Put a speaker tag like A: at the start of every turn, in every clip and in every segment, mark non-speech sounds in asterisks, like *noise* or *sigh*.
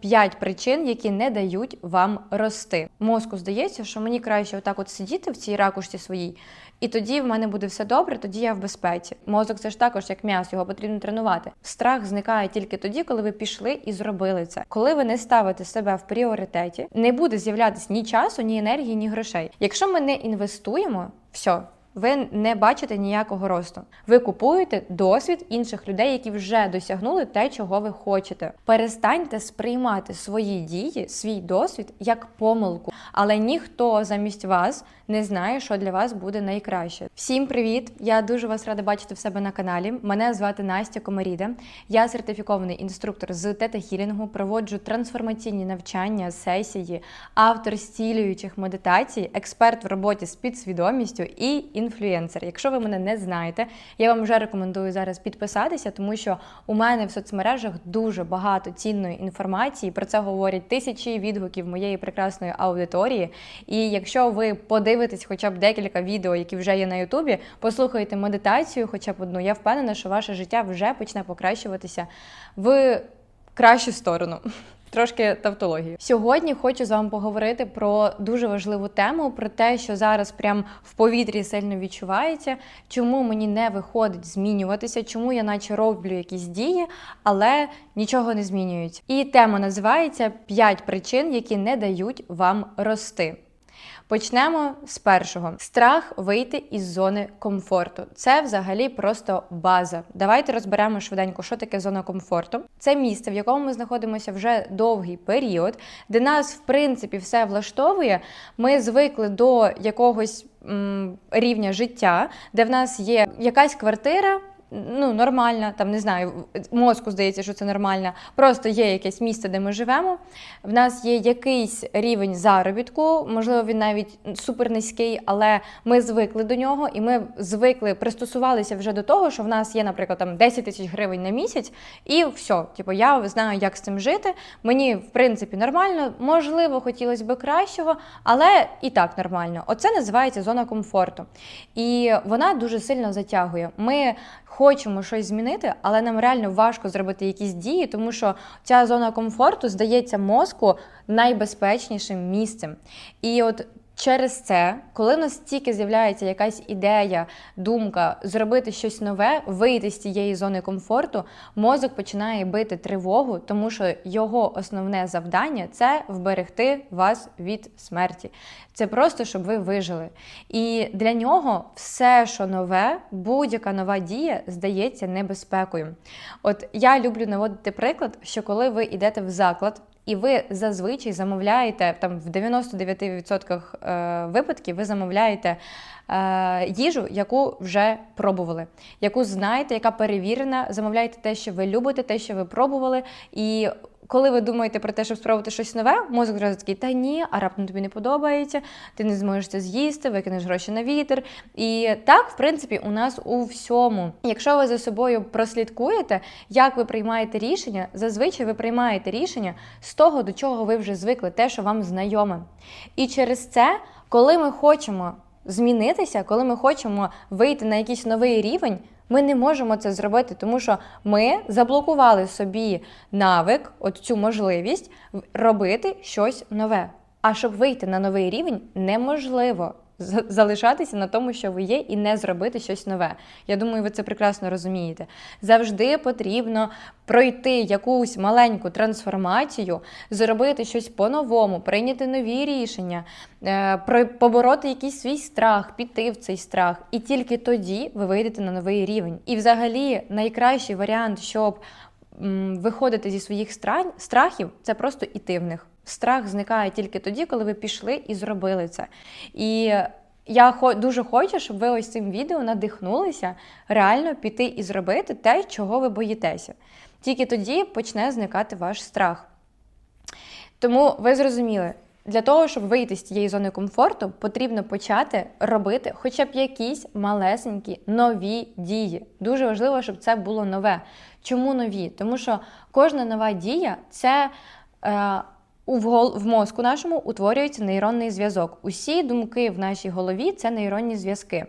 A: П'ять причин, які не дають вам рости. Мозку здається, що мені краще отак от сидіти в цій ракушці своїй, і тоді в мене буде все добре, тоді я в безпеці. Мозок це ж також як м'ясо, його потрібно тренувати. Страх зникає тільки тоді, коли ви пішли і зробили це. Коли ви не ставите себе в пріоритеті, не буде з'являтися ні часу, ні енергії, ні грошей. Якщо ми не інвестуємо, все. Ви не бачите ніякого росту. Ви купуєте досвід інших людей, які вже досягнули те, чого ви хочете. Перестаньте сприймати свої дії, свій досвід як помилку, але ніхто замість вас не знає, що для вас буде найкраще. Всім привіт! Я дуже вас рада бачити в себе на каналі. Мене звати Настя Комаріда. Я сертифікований інструктор з тета-хілінгу, проводжу трансформаційні навчання, сесії, автор зцілюючих медитацій, експерт в роботі з підсвідомістю і інфлюенсер. Якщо ви мене не знаєте, я вам вже рекомендую зараз підписатися, тому що у мене в соцмережах дуже багато цінної інформації. Про це говорять тисячі відгуків моєї прекрасної аудиторії. І якщо ви подивитесь хоча б декілька відео, які вже є на Ютубі, послухайте медитацію, хоча б одну, я впевнена, що ваше життя вже почне покращуватися в кращу сторону. *laughs* Трошки тавтології. Сьогодні хочу з вами поговорити про дуже важливу тему, про те, що зараз прям в повітрі сильно відчувається, чому мені не виходить змінюватися, чому я наче роблю якісь дії, але нічого не змінюється. І тема називається «5 причин, які не дають вам рости. Почнемо з першого: страх вийти із зони комфорту. Це взагалі просто база. Давайте розберемо швиденько, що таке зона комфорту. Це місце, в якому ми знаходимося вже довгий період, де нас, в принципі, все влаштовує. Ми звикли до якогось рівня життя, де в нас є якась квартира ну, нормальна, там не знаю, мозку здається, що це нормально. Просто є якесь місце, де ми живемо. В нас є якийсь рівень заробітку, можливо, він навіть супер низький, але ми звикли до нього, і ми звикли пристосувалися вже до того, що в нас є, наприклад, там 10 тисяч гривень на місяць, і все. Типу, я знаю, як з цим жити. Мені в принципі нормально, можливо, хотілося б кращого, але і так нормально. Оце називається зона комфорту. І вона дуже сильно затягує. Ми хочемо щось змінити, але нам реально важко зробити якісь дії, тому що ця зона комфорту здається мозку найбезпечнішим місцем. І от Через це, коли в нас тільки з'являється якась ідея, думка зробити щось нове, вийти з цієї зони комфорту, мозок починає бити тривогу, тому що його основне завдання це вберегти вас від смерті. Це просто щоб ви вижили. І для нього все, що нове, будь-яка нова дія здається небезпекою. От я люблю наводити приклад, що коли ви йдете в заклад. І ви зазвичай замовляєте там в 99% е, випадків ви замовляєте е, їжу, яку вже пробували, яку знаєте, яка перевірена. Замовляєте те, що ви любите, те, що ви пробували. І коли ви думаєте про те, щоб спробувати щось нове, мозок одразу такий, та ні, а раптом тобі не подобається, ти не зможеш це з'їсти, викинеш гроші на вітер. І так, в принципі, у нас у всьому. Якщо ви за собою прослідкуєте, як ви приймаєте рішення, зазвичай ви приймаєте рішення з того, до чого ви вже звикли, те, що вам знайоме. І через це, коли ми хочемо змінитися, коли ми хочемо вийти на якийсь новий рівень. Ми не можемо це зробити, тому що ми заблокували собі навик, от цю можливість робити щось нове. А щоб вийти на новий рівень, неможливо залишатися на тому, що ви є, і не зробити щось нове. Я думаю, ви це прекрасно розумієте. Завжди потрібно пройти якусь маленьку трансформацію, зробити щось по-новому, прийняти нові рішення, е, побороти якийсь свій страх, піти в цей страх. І тільки тоді ви вийдете на новий рівень. І, взагалі, найкращий варіант, щоб виходити зі своїх страхів, це просто іти в них. Страх зникає тільки тоді, коли ви пішли і зробили це. І я дуже хочу, щоб ви ось цим відео надихнулися реально піти і зробити те, чого ви боїтеся. Тільки тоді почне зникати ваш страх. Тому ви зрозуміли, для того, щоб вийти з цієї зони комфорту, потрібно почати робити хоча б якісь малесенькі нові дії. Дуже важливо, щоб це було нове. Чому нові? Тому що кожна нова дія це. Е, в, в мозку нашому утворюється нейронний зв'язок. Усі думки в нашій голові це нейронні зв'язки.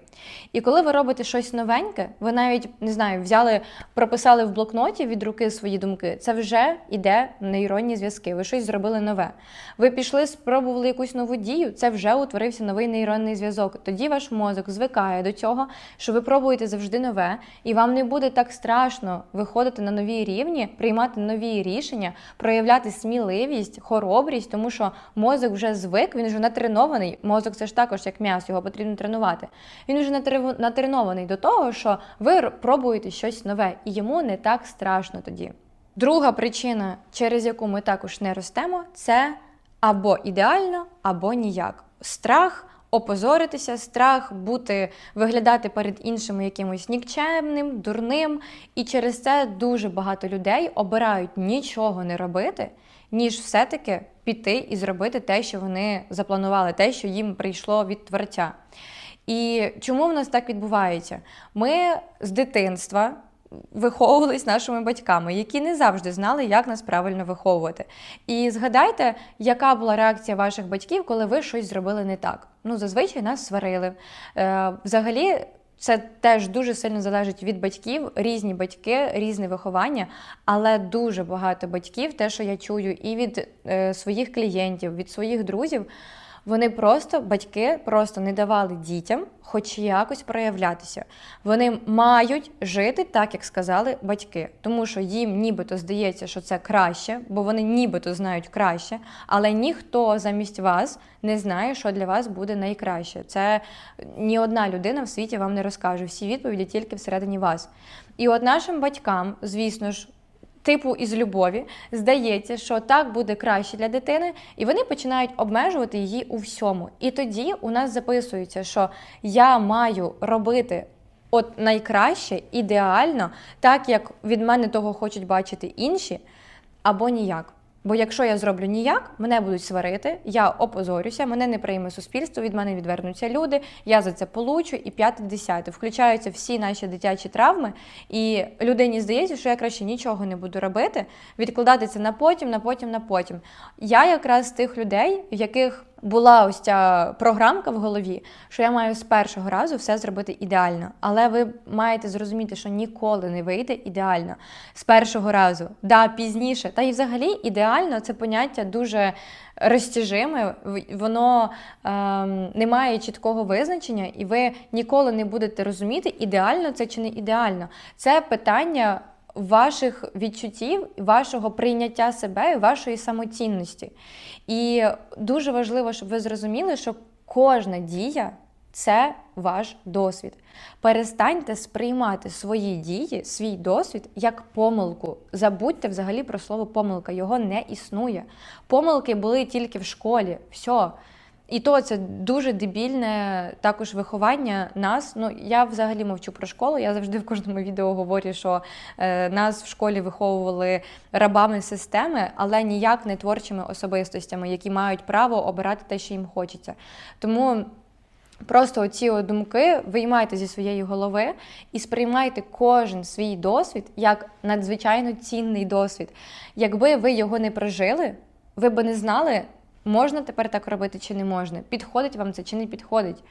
A: І коли ви робите щось новеньке, ви навіть не знаю, взяли, прописали в блокноті від руки свої думки. Це вже іде нейронні зв'язки. Ви щось зробили нове. Ви пішли, спробували якусь нову дію. Це вже утворився новий нейронний зв'язок. Тоді ваш мозок звикає до цього, що ви пробуєте завжди нове, і вам не буде так страшно виходити на нові рівні, приймати нові рішення, проявляти сміливість, хоробрість, тому що мозок вже звик, він вже натренований. Мозок це ж також як м'ясо, його потрібно тренувати. Він вже натренований до того, що ви пробуєте щось нове, і йому не так страшно тоді. Друга причина, через яку ми також не ростемо, це або ідеально, або ніяк. Страх опозоритися, страх бути, виглядати перед іншими якимось нікчемним, дурним. І через це дуже багато людей обирають нічого не робити, ніж все-таки піти і зробити те, що вони запланували, те, що їм прийшло від творця. І чому в нас так відбувається? Ми з дитинства виховувались нашими батьками, які не завжди знали, як нас правильно виховувати. І згадайте, яка була реакція ваших батьків, коли ви щось зробили не так. Ну, зазвичай нас сварили. Е, взагалі. Це теж дуже сильно залежить від батьків, різні батьки, різне виховання, але дуже багато батьків, те, що я чую, і від е, своїх клієнтів, від своїх друзів, вони просто, батьки, просто не давали дітям хоч якось проявлятися. Вони мають жити так, як сказали батьки, тому що їм нібито здається, що це краще, бо вони нібито знають краще, але ніхто замість вас не знає, що для вас буде найкраще. Це ні одна людина в світі вам не розкаже. Всі відповіді тільки всередині вас. І от нашим батькам, звісно ж, типу із любові, здається, що так буде краще для дитини, і вони починають обмежувати її у всьому. І тоді у нас записується, що я маю робити. От найкраще, ідеально, так як від мене того хочуть бачити інші, або ніяк. Бо якщо я зроблю ніяк, мене будуть сварити, я опозорюся, мене не прийме суспільство, від мене відвернуться люди, я за це получу, і п'яте, десяте. Включаються всі наші дитячі травми, і людині здається, що я краще нічого не буду робити, відкладати це на потім, на потім, на потім. Я якраз з тих людей, в яких була ось ця програмка в голові, що я маю з першого разу все зробити ідеально. Але ви маєте зрозуміти, що ніколи не вийде ідеально з першого разу. Да, пізніше. Та й взагалі ідеально це поняття дуже розтяжиме, воно ем, не має чіткого визначення, і ви ніколи не будете розуміти, ідеально це чи не ідеально. Це питання ваших відчуттів, вашого прийняття себе і вашої самоцінності. І дуже важливо, щоб ви зрозуміли, що кожна дія це ваш досвід. Перестаньте сприймати свої дії, свій досвід як помилку. Забудьте взагалі про слово помилка, його не існує. Помилки були тільки в школі. Все. І то це дуже дебільне також виховання нас. Ну я взагалі мовчу про школу. Я завжди в кожному відео говорю, що е, нас в школі виховували рабами системи, але ніяк не творчими особистостями, які мають право обирати те, що їм хочеться. Тому. Просто оці думки виймайте зі своєї голови і сприймайте кожен свій досвід як надзвичайно цінний досвід. Якби ви його не прожили, ви б не знали, можна тепер так робити чи не можна, підходить вам це чи не підходить.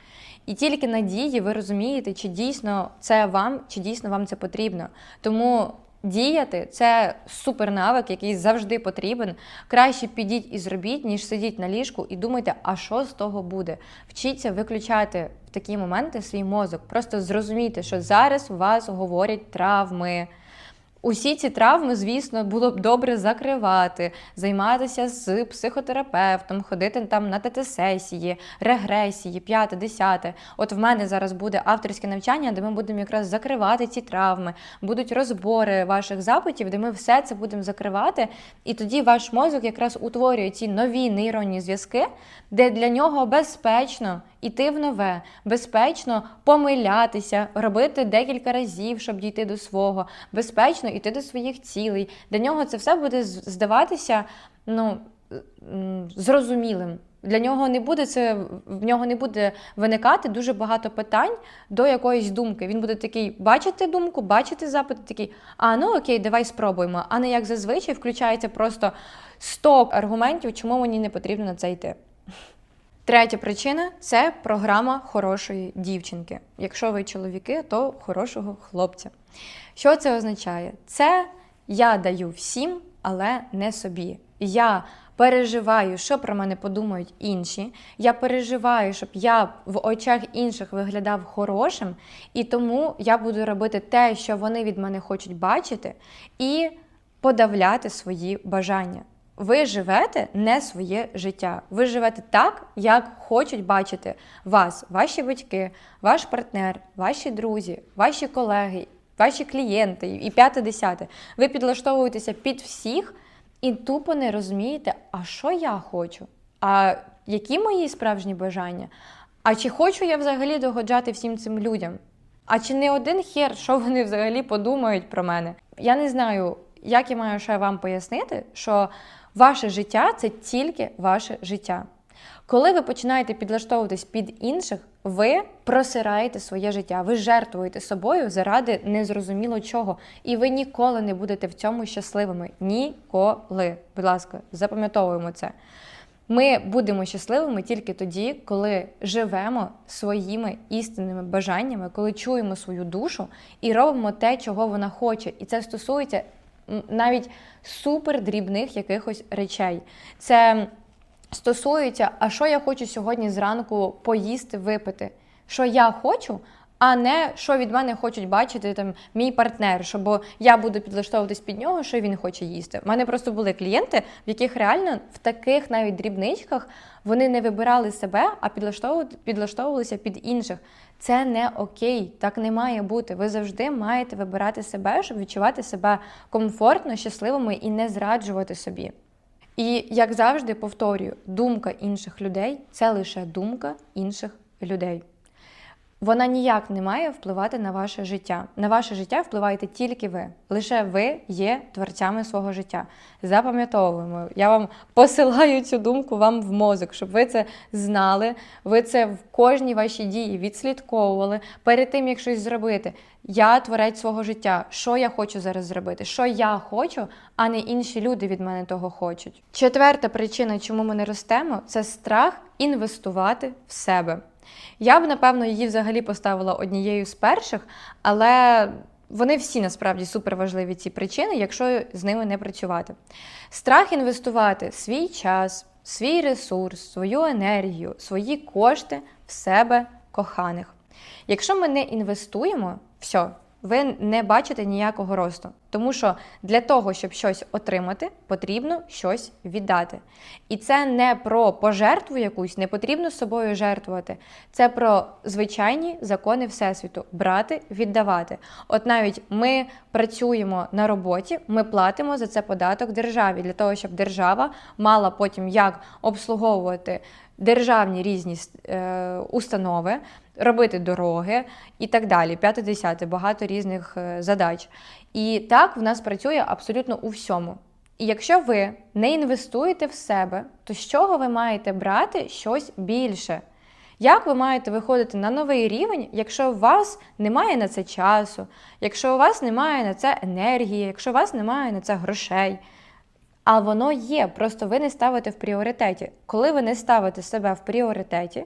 A: І тільки на дії ви розумієте, чи дійсно це вам, чи дійсно вам це потрібно. Тому діяти це супернавик, який завжди потрібен. Краще підіть і зробіть, ніж сидіть на ліжку і думайте, а що з того буде. Вчіться виключати в такі моменти свій мозок. Просто зрозумійте, що зараз у вас говорять травми. Усі ці травми, звісно, було б добре закривати, займатися з психотерапевтом, ходити там на ТТ-сесії, регресії, п'яте, десяте. От в мене зараз буде авторське навчання, де ми будемо якраз закривати ці травми, будуть розбори ваших запитів, де ми все це будемо закривати. І тоді ваш мозок якраз утворює ці нові нейронні зв'язки, де для нього безпечно іти в нове, безпечно помилятися, робити декілька разів, щоб дійти до свого, безпечно йти до своїх цілей. Для нього це все буде здаватися ну, зрозумілим. Для нього не буде це в нього не буде виникати дуже багато питань до якоїсь думки. Він буде такий бачити думку, бачити запит, такий, а ну окей, давай спробуємо. А не як зазвичай включається просто 100 аргументів, чому мені не потрібно на це йти. Третя причина це програма хорошої дівчинки. Якщо ви чоловіки, то хорошого хлопця. Що це означає? Це я даю всім, але не собі. Я переживаю, що про мене подумають інші. Я переживаю, щоб я в очах інших виглядав хорошим, і тому я буду робити те, що вони від мене хочуть бачити, і подавляти свої бажання. Ви живете не своє життя. Ви живете так, як хочуть бачити вас, ваші батьки, ваш партнер, ваші друзі, ваші колеги, ваші клієнти і п'яте десяте. Ви підлаштовуєтеся під всіх і тупо не розумієте, а що я хочу, а які мої справжні бажання, а чи хочу я взагалі догоджати всім цим людям? А чи не один хер, що вони взагалі подумають про мене? Я не знаю, як я маю ще вам пояснити, що ваше життя це тільки ваше життя. Коли ви починаєте підлаштовуватись під інших, ви просираєте своє життя, ви жертвуєте собою заради незрозуміло чого. І ви ніколи не будете в цьому щасливими. Ніколи. Будь ласка, запам'ятовуємо це. Ми будемо щасливими тільки тоді, коли живемо своїми істинними бажаннями, коли чуємо свою душу і робимо те, чого вона хоче. І це стосується навіть супер дрібних якихось речей. Це стосується, а що я хочу сьогодні зранку поїсти, випити. Що я хочу, а не що від мене хочуть бачити там мій партнер, щоб я буду підлаштовуватись під нього, що він хоче їсти. У мене просто були клієнти, в яких реально в таких навіть дрібничках вони не вибирали себе, а підлаштовували- підлаштовувалися під інших. Це не окей, так не має бути. Ви завжди маєте вибирати себе, щоб відчувати себе комфортно, щасливими і не зраджувати собі. І як завжди повторюю, думка інших людей це лише думка інших людей. Вона ніяк не має впливати на ваше життя. На ваше життя впливаєте тільки ви. Лише ви є творцями свого життя. Запам'ятовуємо. Я вам посилаю цю думку вам в мозок, щоб ви це знали. Ви це в кожній вашій дії відслідковували перед тим, як щось зробити. Я творець свого життя. Що я хочу зараз зробити? Що я хочу, а не інші люди від мене того хочуть. Четверта причина, чому ми не ростемо, це страх інвестувати в себе. Я б, напевно, її взагалі поставила однією з перших, але вони всі насправді суперважливі ці причини, якщо з ними не працювати. Страх інвестувати свій час, свій ресурс, свою енергію, свої кошти в себе коханих. Якщо ми не інвестуємо, все, ви не бачите ніякого росту. Тому що для того, щоб щось отримати, потрібно щось віддати. І це не про пожертву якусь, не потрібно з собою жертвувати. Це про звичайні закони Всесвіту брати, віддавати. От навіть ми працюємо на роботі, ми платимо за це податок державі для того, щоб держава мала потім як обслуговувати державні різні е, установи, робити дороги і так далі. П'яте десяте, багато різних е, задач. І так в нас працює абсолютно у всьому. І якщо ви не інвестуєте в себе, то з чого ви маєте брати щось більше? Як ви маєте виходити на новий рівень, якщо у вас немає на це часу, якщо у вас немає на це енергії, якщо у вас немає на це грошей? А воно є, просто ви не ставите в пріоритеті. Коли ви не ставите себе в пріоритеті,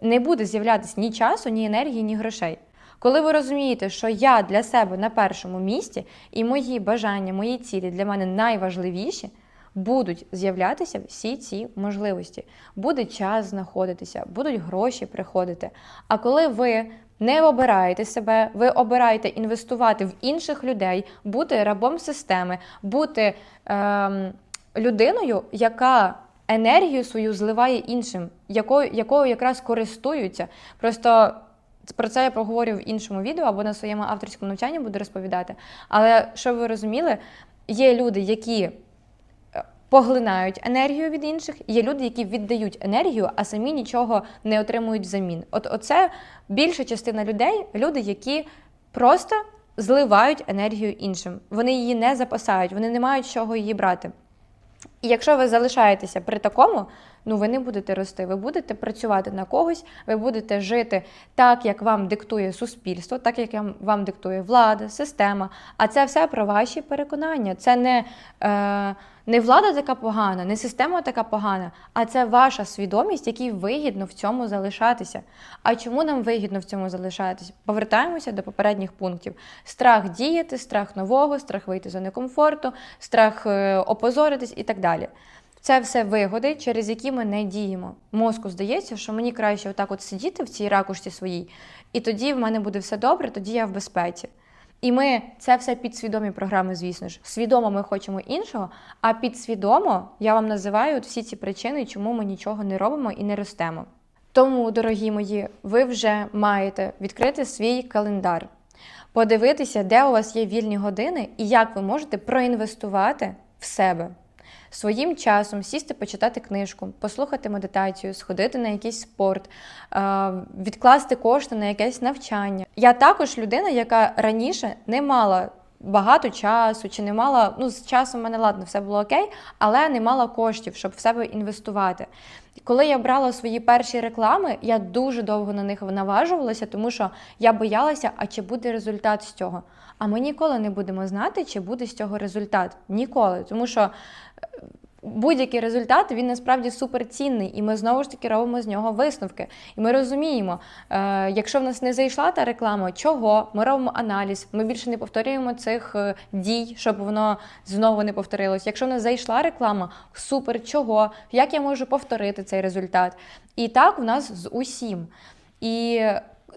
A: не буде з'являтися ні часу, ні енергії, ні грошей. Коли ви розумієте, що я для себе на першому місці, і мої бажання, мої цілі для мене найважливіші, будуть з'являтися всі ці можливості. Буде час знаходитися, будуть гроші приходити. А коли ви не обираєте себе, ви обираєте інвестувати в інших людей, бути рабом системи, бути ем, людиною, яка енергію свою зливає іншим, якою, якою якраз користуються. Просто про це я проговорю в іншому відео або на своєму авторському навчанні буду розповідати. Але щоб ви розуміли, є люди, які е, поглинають енергію від інших, є люди, які віддають енергію, а самі нічого не отримують взамін. От оце більша частина людей, люди, які просто зливають енергію іншим. Вони її не запасають, вони не мають з чого її брати. І якщо ви залишаєтеся при такому, ну ви не будете рости. Ви будете працювати на когось, ви будете жити так, як вам диктує суспільство, так як вам- диктує влада, система. А це все про ваші переконання. Це не, е, не влада така погана, не система така погана, а це ваша свідомість, якій вигідно в цьому залишатися. А чому нам вигідно в цьому залишатися? Повертаємося до попередніх пунктів: страх діяти, страх нового, страх вийти з зони комфорту, страх е, опозоритись і так далі. Це все вигоди, через які ми не діємо. Мозку здається, що мені краще отак от сидіти в цій ракушці своїй, і тоді в мене буде все добре, тоді я в безпеці. І ми це все підсвідомі програми, звісно ж. Свідомо ми хочемо іншого, а підсвідомо я вам називаю от всі ці причини, чому ми нічого не робимо і не ростемо. Тому, дорогі мої, ви вже маєте відкрити свій календар, подивитися, де у вас є вільні години і як ви можете проінвестувати в себе. Своїм часом сісти, почитати книжку, послухати медитацію, сходити на якийсь спорт, е, відкласти кошти на якесь навчання. Я також людина, яка раніше не мала багато часу, чи не мала, ну з часом в мене ладно, все було окей, але не мала коштів, щоб в себе інвестувати. Коли я брала свої перші реклами, я дуже довго на них наважувалася, тому що я боялася, а чи буде результат з цього. А ми ніколи не будемо знати, чи буде з цього результат. Ніколи. Тому що е, будь-який результат він насправді суперцінний, і ми знову ж таки робимо з нього висновки. І ми розуміємо, е, якщо в нас не зайшла та реклама, чого ми робимо аналіз, ми більше не повторюємо цих е, дій, щоб воно знову не повторилось. Якщо в нас зайшла реклама, супер, чого, як я можу повторити цей результат? І так у нас з усім. І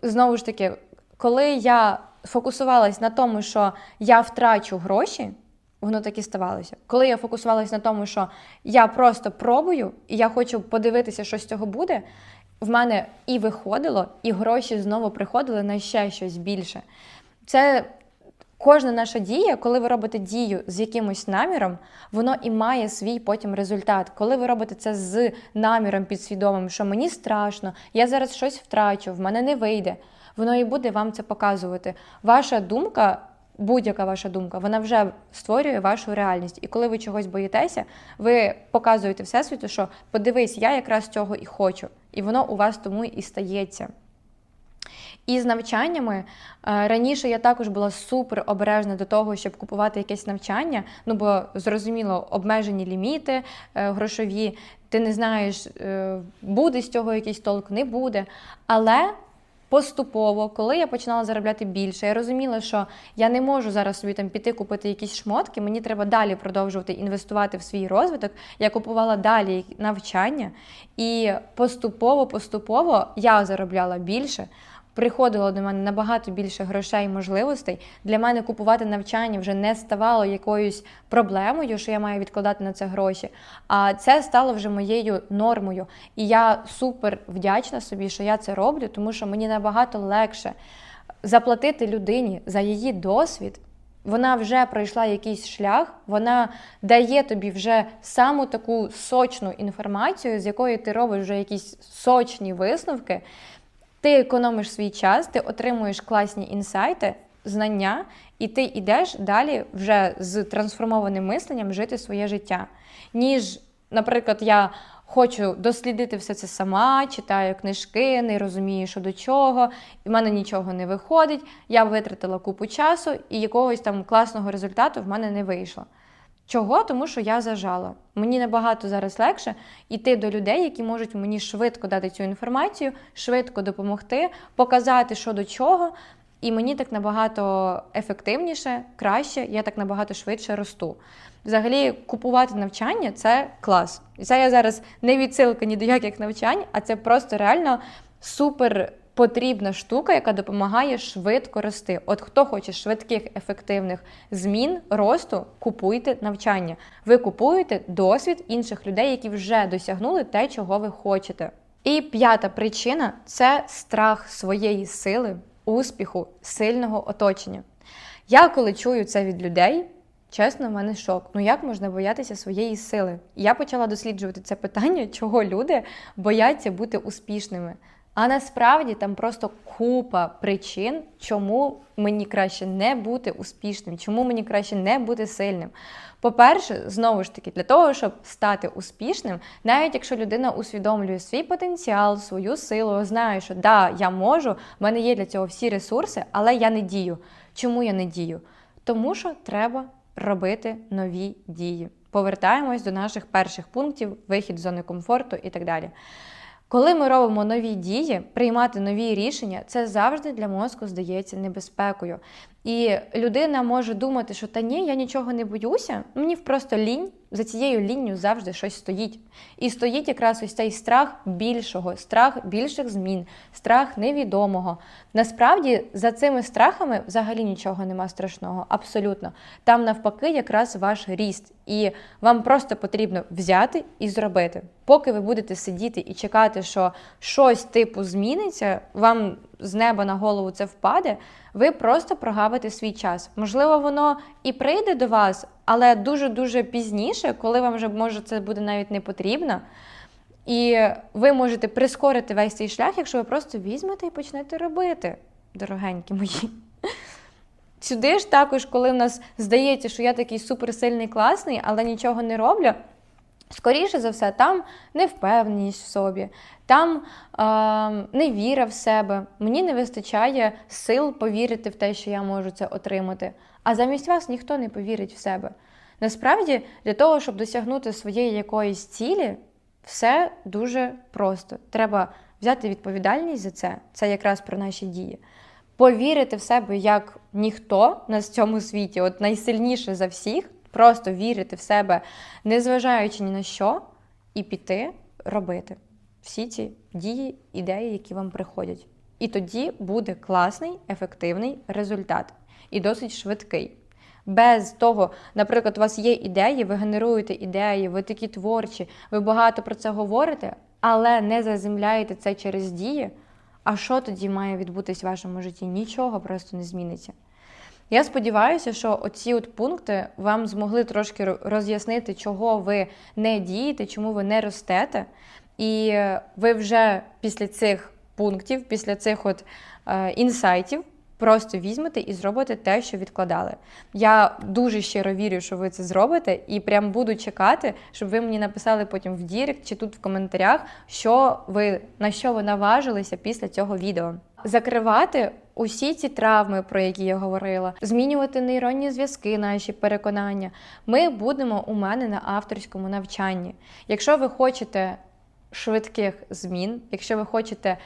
A: знову ж таки, коли я фокусувалась на тому, що я втрачу гроші. Воно так і ставалося. Коли я фокусувалася на тому, що я просто пробую, і я хочу подивитися, що з цього буде, в мене і виходило, і гроші знову приходили на ще щось більше. Це кожна наша дія, коли ви робите дію з якимось наміром, воно і має свій потім результат. Коли ви робите це з наміром підсвідомим, що мені страшно, я зараз щось втрачу, в мене не вийде, воно і буде вам це показувати. Ваша думка будь-яка ваша думка, вона вже створює вашу реальність. І коли ви чогось боїтеся, ви показуєте всесвіту, що подивись, я якраз цього і хочу. І воно у вас тому і стається. І з навчаннями е, раніше я також була супер обережна до того, щоб купувати якесь навчання. Ну бо зрозуміло, обмежені ліміти е, грошові. Ти не знаєш, е, буде з цього якийсь толк, не буде. Але поступово, коли я починала заробляти більше, я розуміла, що я не можу зараз собі там піти купити якісь шмотки. Мені треба далі продовжувати інвестувати в свій розвиток. Я купувала далі навчання, і поступово, поступово я заробляла більше. Приходило до мене набагато більше грошей і можливостей. Для мене купувати навчання вже не ставало якоюсь проблемою, що я маю відкладати на це гроші. А це стало вже моєю нормою. І я супер вдячна собі, що я це роблю, тому що мені набагато легше заплатити людині за її досвід. Вона вже пройшла якийсь шлях, вона дає тобі вже саму таку сочну інформацію, з якої ти робиш вже якісь сочні висновки. Ти економиш свій час, ти отримуєш класні інсайти, знання, і ти йдеш далі вже з трансформованим мисленням жити своє життя. Ніж, наприклад, я хочу дослідити все це сама, читаю книжки, не розумію, що до чого, і в мене нічого не виходить. Я витратила купу часу, і якогось там класного результату в мене не вийшло. Чого? Тому що я зажала. Мені набагато зараз легше йти до людей, які можуть мені швидко дати цю інформацію, швидко допомогти, показати, що до чого. І мені так набагато ефективніше, краще, я так набагато швидше росту. Взагалі, купувати навчання це клас. І це я зараз не відсилка ні до яких навчань, а це просто реально супер потрібна штука, яка допомагає швидко рости. От хто хоче швидких, ефективних змін, росту, купуйте навчання. Ви купуєте досвід інших людей, які вже досягнули те, чого ви хочете. І п'ята причина це страх своєї сили, успіху, сильного оточення. Я коли чую це від людей. Чесно, в мене шок. Ну як можна боятися своєї сили? Я почала досліджувати це питання, чого люди бояться бути успішними. А насправді там просто купа причин, чому мені краще не бути успішним, чому мені краще не бути сильним. По-перше, знову ж таки, для того, щоб стати успішним, навіть якщо людина усвідомлює свій потенціал, свою силу, знає, що да, я можу, в мене є для цього всі ресурси, але я не дію. Чому я не дію? Тому що треба робити нові дії. Повертаємось до наших перших пунктів: вихід з зони комфорту і так далі. Коли ми робимо нові дії, приймати нові рішення, це завжди для мозку здається небезпекою. І людина може думати, що та ні, я нічого не боюся, мені просто лінь. За цією лінню завжди щось стоїть. І стоїть якраз ось цей страх більшого, страх більших змін, страх невідомого. Насправді за цими страхами взагалі нічого нема страшного, абсолютно. Там навпаки, якраз ваш ріст, і вам просто потрібно взяти і зробити. Поки ви будете сидіти і чекати, що щось типу зміниться, вам з неба на голову це впаде. Ви просто прогавите свій час. Можливо, воно і прийде до вас, але дуже-дуже пізніше, коли вам вже може це буде навіть не потрібно. І ви можете прискорити весь цей шлях, якщо ви просто візьмете і почнете робити, дорогенькі мої. Сюди ж також, коли в нас здається, що я такий суперсильний, класний, але нічого не роблю. Скоріше за все, там невпевненість в собі, там е, невіра в себе. Мені не вистачає сил повірити в те, що я можу це отримати. А замість вас ніхто не повірить в себе. Насправді, для того, щоб досягнути своєї якоїсь цілі, все дуже просто. Треба взяти відповідальність за це, це якраз про наші дії. Повірити в себе як ніхто на цьому світі, от найсильніше за всіх, просто вірити в себе, незважаючи ні на що, і піти робити всі ці дії, ідеї, які вам приходять. І тоді буде класний, ефективний результат і досить швидкий. Без того, наприклад, у вас є ідеї, ви генеруєте ідеї, ви такі творчі, ви багато про це говорите, але не заземляєте це через дії. А що тоді має відбутись в вашому житті? Нічого просто не зміниться. Я сподіваюся, що оці от пункти вам змогли трошки роз'яснити, чого ви не дієте, чому ви не ростете. І ви вже після цих пунктів, після цих от е, інсайтів, просто візьмете і зробите те, що відкладали. Я дуже щиро вірю, що ви це зробите, і прям буду чекати, щоб ви мені написали потім в Дірект чи тут в коментарях, що ви на що ви наважилися після цього відео. Закривати усі ці травми, про які я говорила, змінювати нейронні зв'язки, наші переконання. Ми будемо у мене на авторському навчанні. Якщо ви хочете швидких змін, якщо ви хочете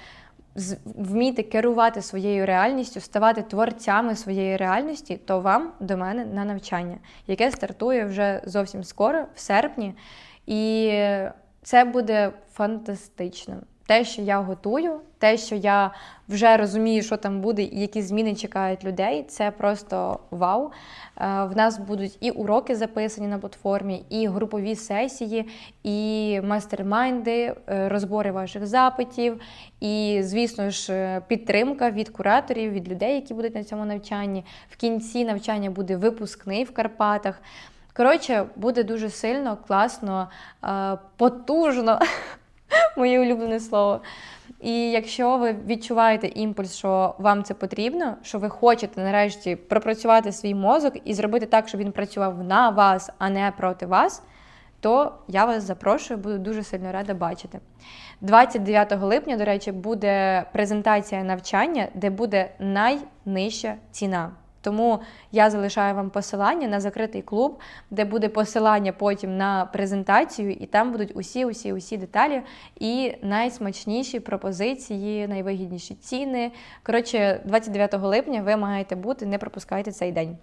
A: вміти керувати своєю реальністю, ставати творцями своєї реальності, то вам до мене на навчання, яке стартує вже зовсім скоро, в серпні. І це буде фантастично те, що я готую, те, що я вже розумію, що там буде, і які зміни чекають людей, це просто вау. Е, в нас будуть і уроки записані на платформі, і групові сесії, і мастер-майнди, е, розбори ваших запитів, і, звісно ж, підтримка від кураторів, від людей, які будуть на цьому навчанні. В кінці навчання буде випускний в Карпатах. Коротше, буде дуже сильно, класно, е, потужно. *laughs* *laughs* моє улюблене слово. І якщо ви відчуваєте імпульс, що вам це потрібно, що ви хочете нарешті пропрацювати свій мозок і зробити так, щоб він працював на вас, а не проти вас, то я вас запрошую, буду дуже сильно рада бачити. 29 липня, до речі, буде презентація навчання, де буде найнижча ціна. Тому я залишаю вам посилання на закритий клуб, де буде посилання потім на презентацію, і там будуть усі, усі, усі деталі і найсмачніші пропозиції, найвигідніші ціни. Коротше, 29 липня ви маєте бути, не пропускайте цей день.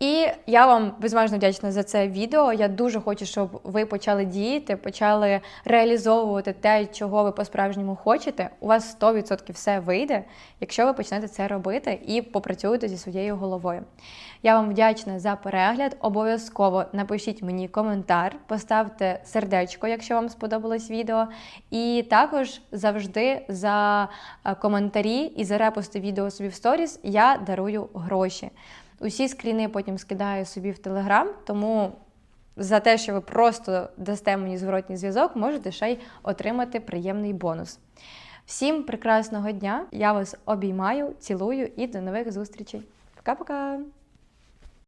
A: І я вам безмежно вдячна за це відео. Я дуже хочу, щоб ви почали діяти, почали реалізовувати те, чого ви по-справжньому хочете. У вас 100% все вийде, якщо ви почнете це робити і попрацюєте зі своєю головою. Я вам вдячна за перегляд. Обов'язково напишіть мені коментар, поставте сердечко, якщо вам сподобалось відео. І також завжди за е, коментарі і за репости відео собі в сторіс я дарую гроші. Усі скріни потім скидаю собі в Телеграм, тому за те, що ви просто дасте мені зворотній зв'язок, можете ще й отримати приємний бонус. Всім прекрасного дня! Я вас обіймаю, цілую і до нових зустрічей. Пока-пока!